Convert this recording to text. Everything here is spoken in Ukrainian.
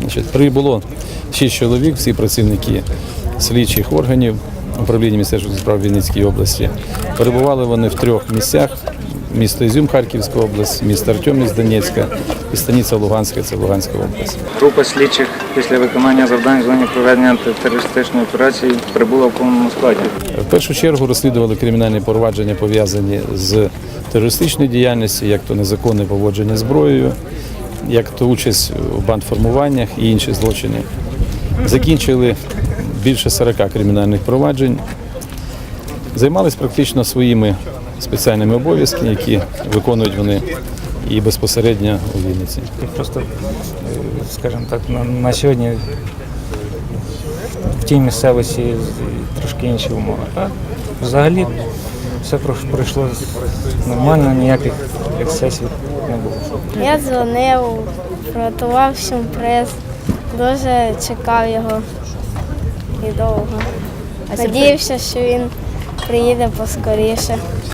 Значить, прибуло шість чоловік, всі працівники слідчих органів управління Міністерства справ Вінницької області. Перебували вони в трьох місцях: місто Ізюм, Харківська область, місто Артемівськ, Донецька і станиця Луганська, це Луганська область. Група слідчих після виконання завдань в зоні проведення антитерористичної операції прибула в повному складі. В першу чергу розслідували кримінальні провадження пов'язані з терористичною діяльністю, як то незаконне поводження зброєю, як то участь у бандформуваннях і інші злочини. Закінчили більше 40 кримінальних проваджень, займалися практично своїми спеціальними обов'язками, які виконують вони і безпосередньо у Вінниці. Просто, е, скажімо так, на, на сьогодні в тій місцевості трошки інші умови. А взагалі все пройшло нормально, ніяких ексцесів. Я дзвонив, приготував сюрприз, дуже чекав його і довго. Надіявся, що він приїде поскоріше.